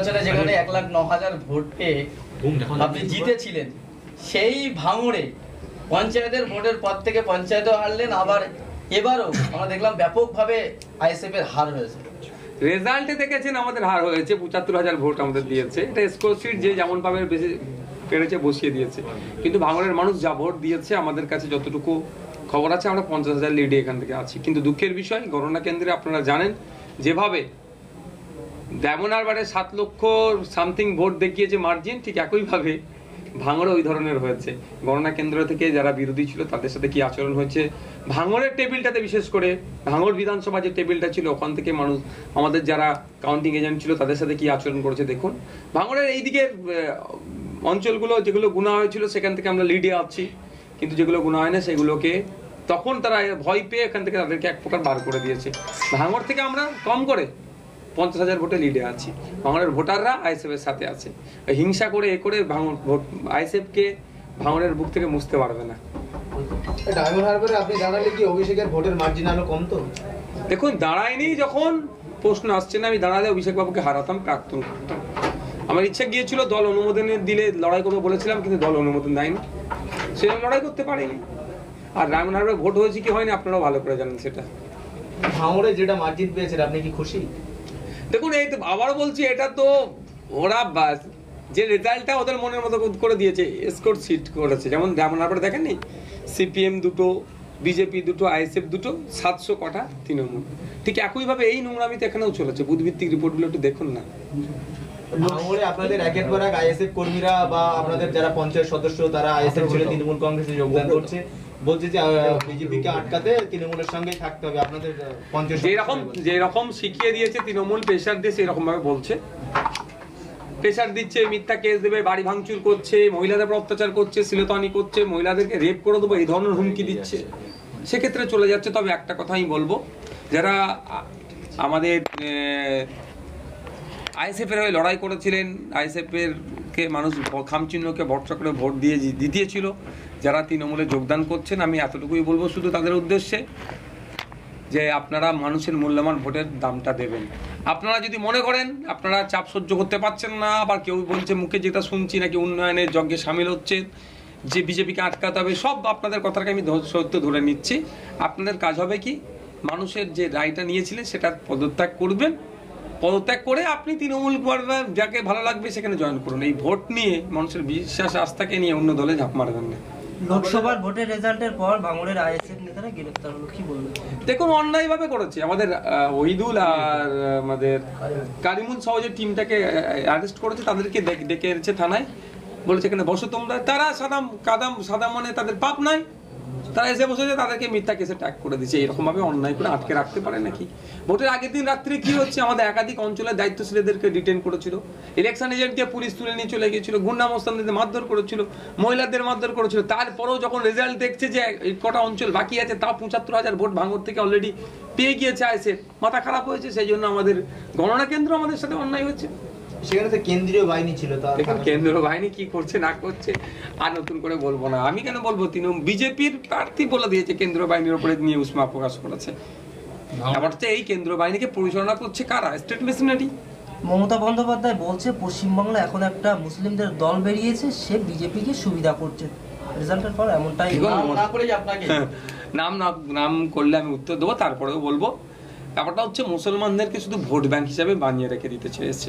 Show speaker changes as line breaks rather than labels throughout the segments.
নির্বাচনে যেখানে এক লাখ ন হাজার ভোট পেয়ে আপনি জিতেছিলেন সেই ভাঙড়ে পঞ্চায়েতের ভোটের পর থেকে পঞ্চায়েতও হারলেন আবার এবারও আমরা দেখলাম ব্যাপকভাবে আইএসএফ এর হার হয়েছে।
রেজাল্টে দেখেছেন আমাদের হার হয়েছে পঁচাত্তর হাজার ভোট আমাদের দিয়েছে। এটা স্কোর শিট যে যেমন পাবে বেশি পেরেছে বসিয়ে দিয়েছে। কিন্তু ভাঙড়ের মানুষ যা ভোট দিয়েছে আমাদের কাছে যতটুকু খবর আছে আমরা পঞ্চাশ হাজার লিডে এখান থেকে আছি। কিন্তু দুঃখের বিষয় গণনা কেন্দ্রে আপনারা জানেন যেভাবে ড্যামনারবারে সাত লক্ষ সামথিং ভোট দেখিয়েছে মার্জিন ঠিক একইভাবে ভাঙড়ে ওই ধরনের হয়েছে। গণনা কেন্দ্র থেকে যারা বিরোধী ছিল, তাদের সাথে কি আচরণ হয়েছে? ভাঙড়ের টেবিলটাতে বিশেষ করে, ভাঙড় বিধানসভা যে টেবিলটা ছিল, ওখান থেকে মানুষ, আমাদের যারা কাউন্টিং এজেন্ট ছিল, তাদের সাথে কি আচরণ করেছে দেখুন। ভাঙড়ের এই দিকের অঞ্চলগুলো যেগুলো গুণা হয়েছিল, সেখান থেকে আমরা লিডে আছি। কিন্তু যেগুলো গুণা হয় না, সেগুলোকে তখন তারা ভয় পেয়ে এখান থেকে তাদেরকে এক প্রকার বার করে দিয়েছে। ভাঙড় থেকে আমরা কম করে পঞ্চাশ হাজার ভোটে লিডে আছি। ভাঙড়ের ভোটাররা আইএসএফ এর সাথে আছে। হিংসা করে এ করে ভাঙড় ভোট আইএসএফ কে ভাঙড়ের বুক থেকে মুছতে পারবে না।
ডায়মন্ড হারবারে আপনি দাঁড়ালে কি অভিষেকের ভোটের মার্জিন আরও কম তো?
দেখুন দাঁড়ায়নি যখন প্রশ্ন আসছে না আমি দাঁড়ালে অভিষেক বাবুকে হারাতাম প্রাক্তন করতাম। আমার ইচ্ছা গিয়েছিল দল অনুমোদন দিলে লড়াই করব বলেছিলাম কিন্তু দল অনুমোদন দেয়নি। সেরকম লড়াই করতে পারিনি। আর ডায়মন্ড হারবার ভোট হয়েছে কি হয়নি আপনারাও ভালো করে জানেন সেটা।
ভাঙড়ে যেটা মার্জিন পেয়েছেন আপনি কি খুশি?
দেখুন, এই তো আবারও বলছি, এটা তো ওরা যে রেজাল্টটা ওদের মনের মতো করে দিয়েছে স্কোর সিট করেছে। যেমন যেমন আপনারা দেখেননি? সিপিএম দুটো বিজেপি দুটো আইএসএফ দুটো, সাতশো কটা তৃণমূল। ঠিক একইভাবে এই নোংরামিতে এখানেও চলেছে। বুধভিত্তিক রিপোর্টগুলো একটু দেখুন না।
আপনাদের একের পর এক আইএসএফ কর্মীরা বা আপনাদের যারা পঞ্চায়েত সদস্য, তারা আইএসএফ ছেড়ে তৃণমূল কংগ্রেসে যোগদান করছে। বলছে যে বিজেপিকে আটকাতে তৃণমূলের সঙ্গেই থাকতে হবে। আপনাদের আহ, পঞ্চায়েত
যে রকম শিখিয়ে দিয়েছে তৃণমূল প্রেশার দিয়ে সেই রকম ভাবে বলছে। প্রেশার দিচ্ছে মিথ্যা কেস দেবে বাড়ি ভাঙচুর করছে মহিলাদের উপর অত্যাচার করছে সিলেতানি করছে মহিলাদেরকে রেপ করে দেবো এই ধরনের হুমকি দিচ্ছে। সেক্ষেত্রে চলে যাচ্ছে তবে একটা কথা আমি বলব যারা আমাদের আইএসএফ এর হয়ে লড়াই করেছিলেন আইএসএফ এর কে মানুষ খামচিহ্নকে ভরসা করে ভোট দিয়ে জিতিয়েছিল যারা তৃণমূলে যোগদান করছেন, আমি এতটুকুই বলব শুধু তাদের উদ্দেশ্যে যে আপনারা মানুষের মূল্যবান ভোটের দামটা দেবেন। আপনারা যদি মনে করেন, আপনারা চাপ সহ্য করতে পারছেন না, আবার কেউ বলছে মুখে যেটা শুনছি নাকি উন্নয়নের যজ্ঞে সামিল হচ্ছে, যে বিজেপিকে আটকাতে হবে, সব আপনাদের কথাটাকে আমি সত্য ধরে নিচ্ছি। আপনাদের কাজ হবে কি, মানুষের যে রায়টা নিয়েছিলেন, সেটা পদত্যাগ করবেন। পদত্যাগ করে আপনি তৃণমূল করবেন যাকে ভালো লাগবে সেখানে জয়েন করুন। এই ভোট নিয়ে মানুষের বিশ্বাস আস্থাকে নিয়ে অন্য দলে ঝাঁপ মারবেন না
লোকসভার ভোটের রেজাল্টের পর ভাঙড়ের আইএসএফ নেতারা গ্রেফতার হলো। কি বলবেন?
দেখুন অন্যায়ভাবে করেছে। আমাদের আহ, ওহিদুল আর আমাদের কারিমুল সহ যে টিমটাকে অ্যারেস্ট করেছে তাদেরকে ডেকে- ডেকে এনেছে থানায়। বলেছে এখানে বসো তোমরা। তারা সাদাম কাদাম সাদা মানে তাদের পাপ নাই তারা এসে বসেছে, তাদেরকে মিথ্যা কেসে ট্যাগ করে দিচ্ছে এরকম ভাবে অন্যায় করে আটকে রাখতে পারে নাকি? ভোটের আগের দিন রাত্রে কি হচ্ছে? আমাদের একাধিক অঞ্চলের দায়িত্বশীলদেরকে ডিটেন করেছিল। ইলেকশন এজেন্টকে পুলিশ তুলে নিয়ে চলে গিয়েছিল, গুন্ডা মস্তানদের মারধর করেছিল, মহিলাদের মারধর করেছিল। তারপরেও যখন রেজাল্ট দেখছে যে কটা অঞ্চল বাকি আছে তা পঁচাত্তর হাজার ভোট ভাঙর থেকে অলরেডি পেয়ে গিয়েছে আইসে মাথা খারাপ হয়েছে, সেই জন্য আমাদের গণনা কেন্দ্র আমাদের সাথে অন্যায় হচ্ছে।
সেখানে তো কেন্দ্রীয় বাহিনী ছিল তা
দেখুন কেন্দ্র বাহিনী কি করছে না করছে আর নতুন করে বলব না। আমি কেন বলব তিনি বিজেপির প্রার্থী বলে দিয়েছে কেন্দ্র বাহিনীর উপরে নিয়ে উষ্মা প্রকাশ করেছে। আবার হচ্ছে এই কেন্দ্র বাহিনীকে পরিচালনা করছে কারা? স্টেট মেশিনারি
মমতা বন্দ্যোপাধ্যায় বলছে পশ্চিমবাংলা এখন একটা মুসলিমদের দল বেরিয়েছে সে বিজেপিকে সুবিধা করছে। রেজাল্টের পর এমনটাই।
নাম না করেই আপনাকে।
নাম না নাম করলে আমি উত্তর দেবো তারপরেও বলব। ব্যাপারটা হচ্ছে মুসলমানদেরকে শুধু ভোট ব্যাংক হিসাবে বানিয়ে রেখে দিতে চেয়েছে।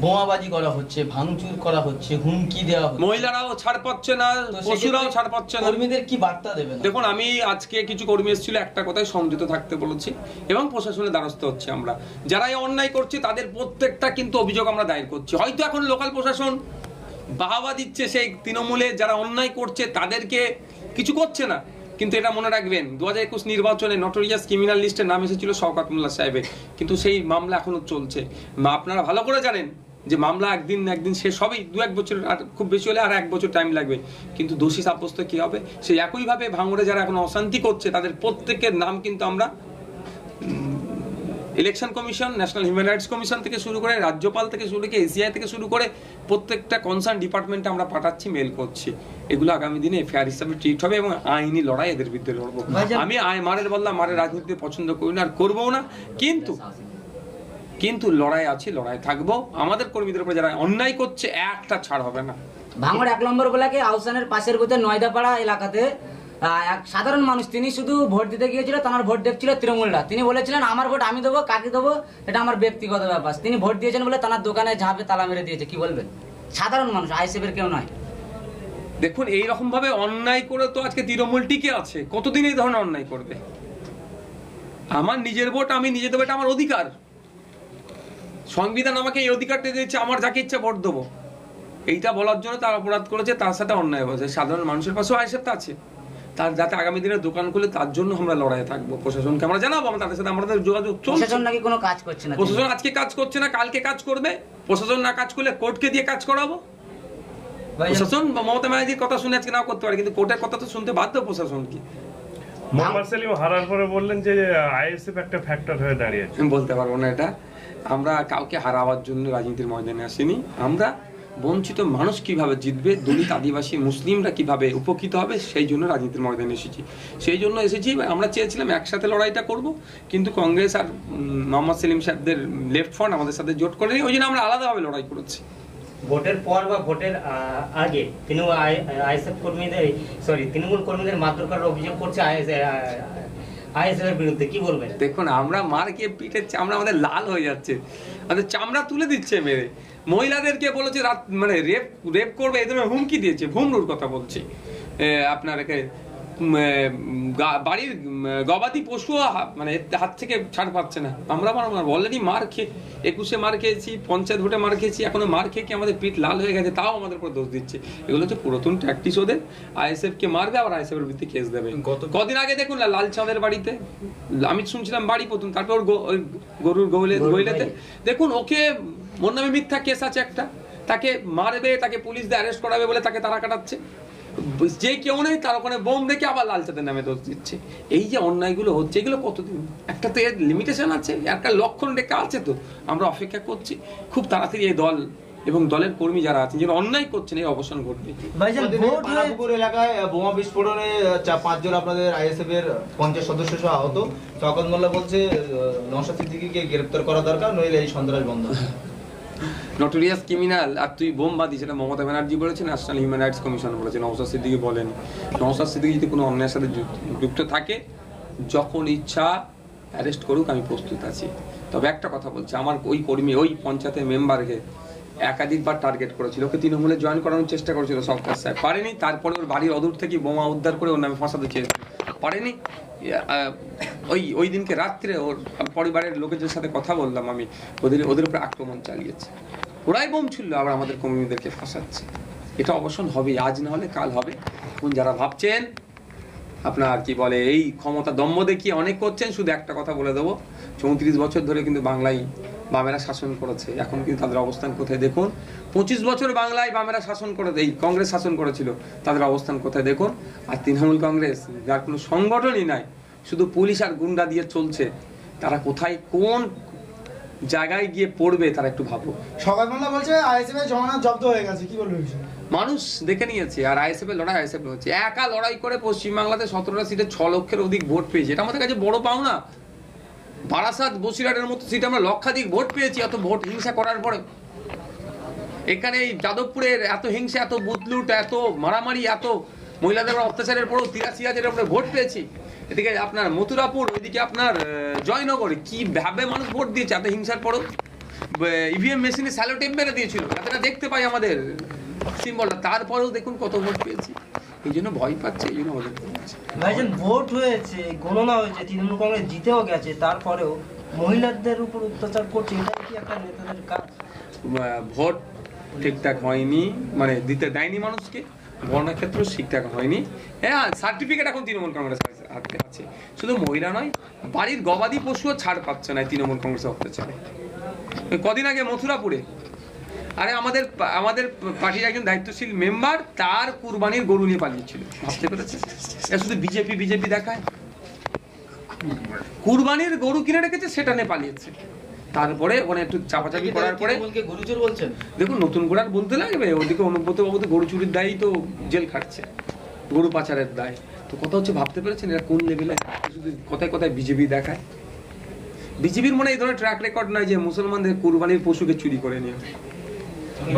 বোমাবাজি করা হচ্ছে ভাঙচুর করা হচ্ছে হুমকি দেওয়া হচ্ছে।
মহিলারাও ছাড় পাচ্ছে না পশুরাও ছাড় পাচ্ছে না।
কর্মীদের কি বার্তা দেবেন
দেখুন আমি আজকে কিছু কর্মী এসেছিল একটা কথায় সংযত থাকতে বলেছি এবং প্রশাসনের দ্বারস্থ হচ্ছে আমরা। যারা এই অন্যায় করছে তাদের প্রত্যেকটা কিন্তু অভিযোগ আমরা দায়ের করছি। হয়তো এখন লোকাল প্রশাসন বাহাবা দিচ্ছে সেই তৃণমূলে যারা অন্যায় করছে তাদেরকে কিছু করছে না। কিন্তু এটা মনে রাখবেন দু হাজার একুশ নির্বাচনে নটোরিয়াস ক্রিমিনাল লিস্টের নাম এসেছিল শওকাত মোল্লা সাহেবের। কিন্তু সেই মামলা এখনও চলছে। আপনারা ভালো করে জানেন যে মামলা একদিন একদিন শেষ হবেই। দু এক বছর আর খুব বেশি হলে আর এক বছর টাইম লাগবে। কিন্তু দোষী সাব্যস্ত কী হবে? সেই একইভাবে ভাঙড়ে যারা এখন অশান্তি করছে, তাদের প্রত্যেকের নাম কিন্তু আমরা election commission national human rights commission থেকে শুরু করে রাজ্যপাল থেকে শুরু করে এসিআই থেকে শুরু করে প্রত্যেকটা কনসার্ন ডিপার্টমেন্টে আমরা পাঠাচ্ছি মেল করছি। এগুলো আগামী দিনে এফআইআর হিসাবে ট্রিট হবে এবং আইনি লড়াই এদের বিরুদ্ধে লড়বো। আমি আই মারের বদলা মারের রাজনীতি পছন্দ করি না আর করব না। কিন্তু কিন্তু লড়াই আছে লড়াই থাকব। আমাদের কর্মীদের উপর যারা অন্যায় করছে একটা ছাড় হবে না।
ভাঙড় এক নম্বর ব্লকে আউসানের পাশের গোতে নয়দাপাড়া এলাকাতে এক সাধারণ মানুষ, তিনি শুধু ভোট দিতে গিয়েছিল তার ভোট দেখছিল তৃণমূলরা। তিনি বলেছিলেন, আমার ভোট আমি দেবো, কাকে দেবো? এটা আমার ব্যক্তিগত ব্যাপার। তিনি ভোট দিয়েছেন বলে তার দোকানে ঝাঁপে তালা মেরে দিয়েছে, কি বলবেন? সাধারণ মানুষ আইসেফের কেউ নয়।
দেখুন এই রকম ভাবে অন্যায় করে তো আজকে তৃণমূল টিকে আছে। কতদিন এই ধরনের অন্যায় করবে? আমার নিজের ভোট, আমি নিজে দেবো, এটা আমার অধিকার। সংবিধান আমাকে এই অধিকারটা দিয়েছে, আমার যাকে ইচ্ছা ভোট দেবো। এইটা বলার জন্য তার অপরাধ করেছে, তার সাথে অন্যায় হয়েছে। সাধারণ মানুষের পাশেও আইসেপ্ট আছে। তার যাতে আগামী দিনে দোকান খুলে তার জন্য আমরা লড়াই থাকব। প্রশাসনকে আমরা জানাব আমরা তাদের সাথে আমাদের যোগাযোগ চলছে।
প্রশাসন নাকি কোনো কাজ করছে না
প্রশাসন আজকে কাজ করছে না কালকে কাজ করবে। প্রশাসন না কাজ করলে কোর্টকে দিয়ে কাজ করাবো। প্রশাসন মমতা ব্যানার্জির কথা শুনে আজকে নাও করতে পারে কিন্তু কোর্টের কথা তো শুনতে বাধ্য প্রশাসন কি
মোহাম্মদ সেলিম হারার পরে বললেন যে আইএসএফ একটা ফ্যাক্টর হয়ে দাঁড়িয়েছে।
আমি বলতে পারব না এটা। আমরা কাউকে হারাবার জন্য রাজনীতির ময়দানে আসিনি। আমরা বঞ্চিত মানুষ কীভাবে জিতবে দলিত আদিবাসী মুসলিমরা কীভাবে উপকৃত হবে সেই জন্য রাজনীতির ময়দানে এসেছি। সেই জন্য এসেছি আমরা চেয়েছিলাম একসাথে লড়াইটা করব কিন্তু কংগ্রেস আর মোহাম্মদ সেলিম সাহেবদের লেফট ফ্রন্ট আমাদের সাথে জোট করেনি ওই জন্য আমরা আলাদাভাবে লড়াই করেছি।
ভোটের পর বা ভোটের আগে তৃণমূল আইএসএফ কর্মীদের সরি তৃণমূল কর্মীদের মারধর করার অভিযোগ করছে আইএসএফ এর বিরুদ্ধে কি বলবেন?
দেখুন আমরা মার খেয়ে পিঠের চামড়া আমাদের লাল হয়ে যাচ্ছে আমাদের চামড়া তুলে দিচ্ছে মেরে। মহিলাদেরকে বলেছে রাত মানে রেপ রেপ করবে এই ধরনের হুমকি দিয়েছে ভুমরুর কথা বলছি। আপনার বাড়ির গবাদি পশু মানে হাত থেকে ছাড় পাচ্ছে না। আমরা আমার অলরেডি মার খেয়ে একুশে মার খেয়েছি পঞ্চায়েত ভোটে মার খেয়েছি এখনও মার খেয়ে কি আমাদের পিঠ লাল হয়ে গেছে তাও আমাদের উপর দোষ দিচ্ছে। এগুলো হচ্ছে পুরাতন ট্যাকটিস ওদের। আইএসএফ কে মারবে আবার আইএসএফ এর বিরুদ্ধে কেস দেবে। কদিন আগে দেখুন না লাল চাঁদের বাড়িতে আমি শুনছিলাম বাড়ি প্রথম তারপর ওর গরুর গৌলে গইলেতে দেখুন ওকে ওর নামে মিথ্যা কেস আছে একটা। তাকে মারবে তাকে পুলিশ দিয়ে অ্যারেস্ট করাবে বলে তাকে তারা কাটাচ্ছে। যে কেউ নেই তার ওখানে বোম রেখে আবার লাল চাঁদের নামে দোষ দিচ্ছে। এই যে অন্যায়গুলো হচ্ছে এগুলো কতদিন? একটা তো এর লিমিটেশন আছে একটা লক্ষণ রেখা আছে তো আমরা অপেক্ষা করছি। খুব তাড়াতাড়ি এই দল এবং দলের কর্মী যারা আছেন যারা অন্যায় করছেন এই অবসান ঘটবে।
ভাইজান
গতদিনে
ভোট
পানাপুকুর এলাকায় বোমা বিস্ফোরণে পাঁচজন আপনাদের আইএসএফ এর পঞ্চাশ সদস্য সহ আহত। শওকত মোল্লা বলছে নওশাদ সিদ্দিকীকে গ্রেপ্তার করা দরকার নইলে এই সন্ত্রাস বন্ধ।
নটোরিয়াস ক্রিমিনাল আর তুই বোম বাদি সেটা মমতা ব্যানার্জি বলেছে ন্যাশনাল হিউম্যান রাইটস কমিশন বলেছে নওসাদ সিদ্দিকি বলেন। নওসাদ সিদ্দিকি যদি কোনো অন্যায়ের সাথে যুক্ত থাকে, যখন ইচ্ছা অ্যারেস্ট করুক, আমি প্রস্তুত আছি। তবে একটা কথা বলছি, আমার ওই কর্মী, ওই পঞ্চায়েতের মেম্বারকে একাধিকবার টার্গেট করেছিল, ওকে তৃণমূলে জয়েন করানোর চেষ্টা করেছিল, সরকার সাহেব। পারেনি, তারপরে ওর বাড়ির অদূর থেকে বোমা উদ্ধার করে ওর নামে ফাঁসাতে চেয়েছিল। পারেনি। ওই ওই দিনকে রাত্রে ওর পরিবারের লোকেদের সাথে কথা বললাম আমি। ওদের ওদের উপরে আক্রমণ চালিয়েছে। ওরাই বোম ছুড়লো, আবার আমাদের কর্মীদেরকে ফাঁসাচ্ছে। এটা অবসান হবে আজ না হলে কাল হবে। এখন যারা ভাবছেন, আপনার কি বলে, এই ক্ষমতা দম্ভ দেখিয়ে অনেক করছেন, শুধু একটা কথা বলে দেবো। চৌত্রিশ বছর ধরে কিন্তু বাংলায় বামেরা শাসন করেছে। এখন কিন্তু তাদের অবস্থান কোথায়? দেখুন পঁচিশ বছর বাংলায় বামেরা শাসন করে এই কংগ্রেস শাসন করেছিল তাদের অবস্থান কোথায়? দেখুন আর তৃণমূল কংগ্রেস যার কোনো সংগঠনই নাই শুধু পুলিশ আর গুন্ডা দিয়ে চলছে তারা কোথায় কোন জায়গায় গিয়ে পড়বে তারা একটু ভাবো।
সকালবেলা বলছে আইএসএফ এর জমানত জব্দ হয়ে গেছে কি বলব
মানুষ দেখে নিয়েছে আর আইএসএফ এর লড়াই আইএসএফ হচ্ছে একা লড়াই করে পশ্চিমবাংলাতে সতেরোটা সিটে ছ লক্ষের অধিক ভোট পেয়েছে। এটা আমাদের কাছে বড় পাওনা। বারাসাত বসিরহাটের মতো সিটে আমরা লক্ষাধিক ভোট পেয়েছি এত ভোট হিংসা করার পরে। এখানে এই যাদবপুরের এত হিংসা, এত বুথলুট এত মারামারি, এত মহিলাদের অত্যাচারের পরেও তিরাশি হাজারের উপরে ভোট পেয়েছি। এদিকে আপনার মথুরাপুর, ওইদিকে আপনার জয়নগরে কি ভাবে মানুষ ভোট দিয়েছে এত হিংসার পরেও? ইভিএম মেশিনে স্যালো টেপ মেরে দিয়েছিল। না দেখতে পাই আমাদের সিম্বলটা তারপরেও দেখুন কত ভোট পেয়েছি। এই জন্য ভয় পাচ্ছে এই জন্য ভয়
ভাইজান ভোট হয়েছে গণনা হয়েছে তৃণমূল কংগ্রেস জিতেও গেছে তারপরেও মহিলাদের উপর অত্যাচার করছে এটা কি একটা নেতাদের কাজ?
ভোট ঠিকঠাক হয়নি মানে দিতে দেয়নি মানুষকে বর্ণক্ষেত্র ঠিকঠাক হয়নি। হ্যাঁ সার্টিফিকেট এখন তৃণমূল কংগ্রেস হাতে আছে। শুধু মহিলা নয় বাড়ির গবাদি পশুও ছাড় পাচ্ছে না তৃণমূল কংগ্রেসের অত্যাচারে। কদিন আগে মথুরাপুরে আরে আমাদের আমাদের পার্টির একজন দায়িত্বশীল মেম্বার তার কুরবানির গরু নিয়ে পালিয়েছিল। ভাবতে পেরেছে এ শুধু বিজেপি বিজেপি দেখায়। কুরবানির গরু কিনে রেখেছে সেটা নিয়ে পালিয়েছে। তারপরে ওখানে একটু চাপাচাপি করার পরে দেখুন নতুন আর বলতে লাগবে। ওদিকে অনুব্রত বাবু তো গরু চুরির দায়ই তো জেল খাটছে। গরু পাচারের দায়। তো কথা হচ্ছে ভাবতে পেরেছেন এরা কোন লেভেলে? শুধু কথায় কথায় বিজেপি দেখায়। বিজেপির মনে এই ধরনের ট্র্যাক রেকর্ড নয় যে মুসলমানদের কুরবানির পশুকে চুরি করে নিয়ে।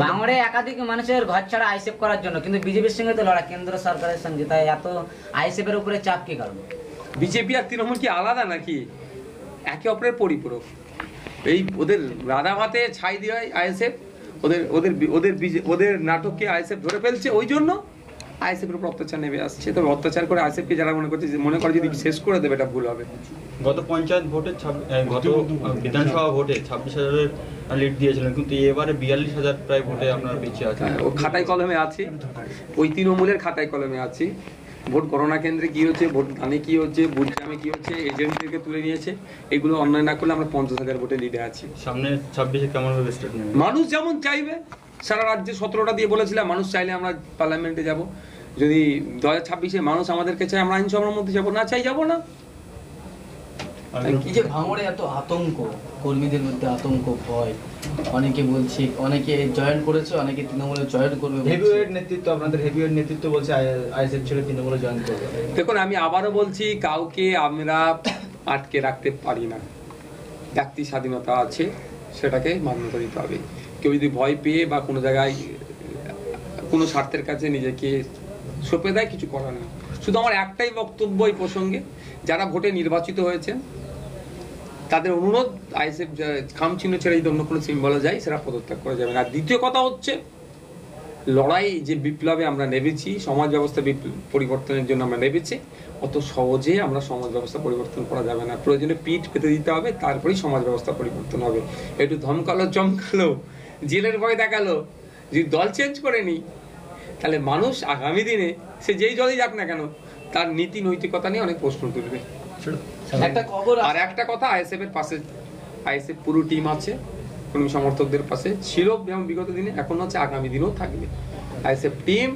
বাংলায় একাধিক মানুষের ঘর ছাড়া আইসেফ করার জন্য, কিন্তু বিজেপির সঙ্গে তো লড়া কেন্দ্র সরকারের সঙ্গে। তাই এত আইসেফের উপরে চাপ কি কারণ
বিজেপি আর তৃণমূল কি আলাদা নাকি? একে অপরের পরিপূরক। এই ওদের রাধা ভাতে ছাই দিয়ে আইএসএফ, ওদের ওদের ওদের ওদের নাটককে আইএসএফ ধরে ফেলছে, ওই জন্য আইএসএফের উপর অত্যাচার নেমে আসছে। তবে অত্যাচার করে আইএসএফকে যারা মনে করছে যে মনে করে যদি শেষ করে দেবে এটা ভুল হবে।
গত পঞ্চায়েত ভোটে গত বিধানসভা ভোটে ছাব্বিশ হাজারের লিড দিয়েছিলেন কিন্তু এবারে বিয়াল্লিশ হাজার প্রায় ভোটে আপনার পিছিয়ে আছেন।
হ্যাঁ, ও খাতায় কলমে আছে। ওই তৃণমূলের খাতায় কলমে আছে। ভোট গণনা কেন্দ্রে কি হচ্ছে ভোট দানে কি হচ্ছে বুথ জামে কি হচ্ছে এজেন্টদেরকে তুলে নিয়েছে। এগুলো অন্যায় না করলে আমরা পঞ্চাশ হাজার ভোটে লিডে আছি।
সামনে ছাব্বিশে কেমন নেবেন
মানুষ যেমন চাইবে সারা রাজ্যে সতেরোটা দিয়ে বলেছিলাম মানুষ চাইলে আমরা পার্লামেন্টে যাব। যদি দু হাজার ছাব্বিশে মানুষ আমাদেরকে চাই আমরা আইনসভার মধ্যে যাব। না চাই যাব না।
এই যে ভাঙড়ে এত আতঙ্ক কর্মীদের মধ্যে আতঙ্ক ভয়। অনেকে বলছে অনেকে জয়েন করেছে অনেকে তৃণমূলে জয়েন করবে
হেভিওয়েট নেতৃত্ব আপনাদের হেভিওয়েট নেতৃত্ব বলছে আইএসএফ ছেড়ে তৃণমূলে জয়েন করবে।
দেখুন আমি আবারও বলছি কাউকে আমরা আটকে রাখতে পারি না। ব্যক্তি স্বাধীনতা আছে সেটাকে মান্যতা দিতে হবে। কেউ যদি ভয় পেয়ে বা কোনো জায়গায়, কোনো স্বার্থের কাছে নিজেকে সঁপে দেয়, কিছু করার নেই শুধু আমার একটাই বক্তব্য এই প্রসঙ্গে, যারা ভোটে নির্বাচিত হয়েছেন, তাদের অনুরোধ, আইএসএফ খাম চিহ্ন ছেড়ে যদি অন্য কোনো সিম্বলে যায়, সেটা পদত্যাগ করা যাবে না। দ্বিতীয় কথা হচ্ছে, লড়াই যে বিপ্লবে আমরা নেমেছি, সমাজ ব্যবস্থা পরিবর্তনের জন্য আমরা নেমেছি, অত সহজে আমরা সমাজ ব্যবস্থা পরিবর্তন করা যাবে না। প্রয়োজনে পিঠ পেতে দিতে হবে, তারপরেই সমাজ ব্যবস্থা পরিবর্তন হবে। একটু ধমকালো চমকালো জেলের ভয় দেখাল। যদি দল চেঞ্জ করে নি তাহলে মানুষ আগামী দিনে সে যেই দলই যাক না কেন তার নীতি নৈতিকতা নিয়ে অনেক প্রশ্ন তুলবে।
একটা খবর
আর একটা কথা আইএসএফ এর পাশে আইএসএফ পুরো টিম আছে কর্মী সমর্থকদের পাশে। ছিল যেমন বিগত দিনে এখন হচ্ছে আগামী দিনেও থাকবে। আইএসএফ টিম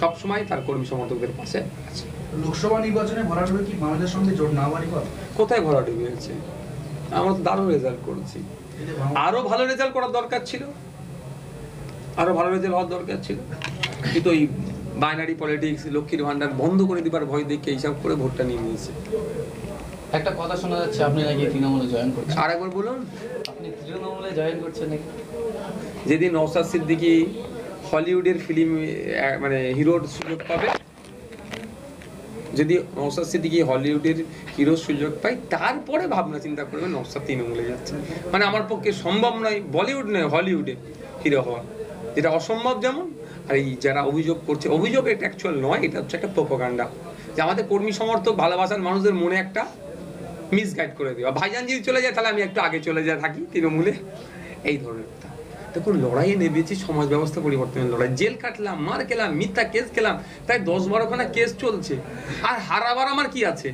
সবসময় তার কর্মী সমর্থকদের পাশে আছে।
লোকসভা নির্বাচনে ভরাডুবি কি বাংলাদেশের সঙ্গে জোট না বাড়ি কথা?
কোথায় ভরাডুবি হয়েছে? আমরা তো দারুণ রেজাল্ট করেছি। আরও ভালো রেজাল্ট করার দরকার ছিল। আরও ভালো রেজাল্ট হওয়ার দরকার ছিল। কিন্তু ওই বাইনারি পলিটিক্স লক্ষ্মীর ভান্ডার বন্ধ করে দিবার ভয় দেখে হিসাব করে ভোটটা নিয়ে নিয়েছে।
একটা কথা শোনা যাচ্ছে আপনি নাকি তৃণমূলে জয়েন করছেন?
আর একবার বলুন।
আপনি তৃণমূলে জয়েন করছেন নাকি?
যেদিন নওসাদ সিদ্দিকি হলিউডের ফিল্ম মানে হিরোর সুযোগ পাবে যদি নওসাদ সিদ্দিকি হলিউডের হিরোর সুযোগ পায়, তারপরে ভাবনা চিন্তা করবে নওসাদ তৃণমূলে যাচ্ছে। মানে আমার পক্ষে সম্ভব নয় বলিউড নয়, হলিউডে হিরো হওয়া। যেটা অসম্ভব যেমন, আর এই যারা অভিযোগ করছে, অভিযোগ এটা অ্যাকচুয়াল নয়, এটা হচ্ছে একটা প্রোপাগান্ডা যে আমাদের কর্মী সমর্থক ভালোবাসার মানুষদের মনে একটা মিসগাইড করে দেওয়া ভাইজান যদি চলে যায়, তাহলে আমি একটু আগে চলে যা থাকি তৃণমূলে। এই ধরনের। দেখুন লড়াইয়ে নেমেছি সমাজ ব্যবস্থা পরিবর্তনের লড়াই। জেল কাটলাম মার খেলাম মিথ্যা কেস খেলাম প্রায় দশ বারোখানা কেস চলছে। আর হারাবার আমার কি আছে?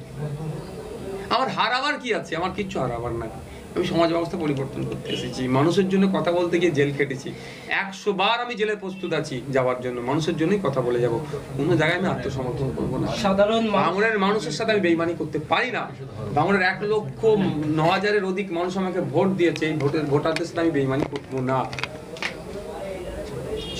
আমার হারাবার কি আছে? আমার কিচ্ছু হারাবার নাই। আমি সমাজ ব্যবস্থা পরিবর্তন করতে এসেছি। মানুষের জন্য কথা বলতে গিয়ে জেল কেটেছি একশো বার আমি জেলে প্রস্তুত আছি যাওয়ার জন্য। মানুষের জন্যই কথা বলে যাব। কোনো জায়গায় আমি আত্মসমর্পণ করব না।
সাধারণ
বাংলার মানুষের সাথে আমি বেইমানি করতে পারি না। বাংলার এক লক্ষ ন হাজারের অধিক মানুষ আমাকে ভোট দিয়েছে। এই ভোটের ভোটারদের সাথে আমি বেইমানি করব না।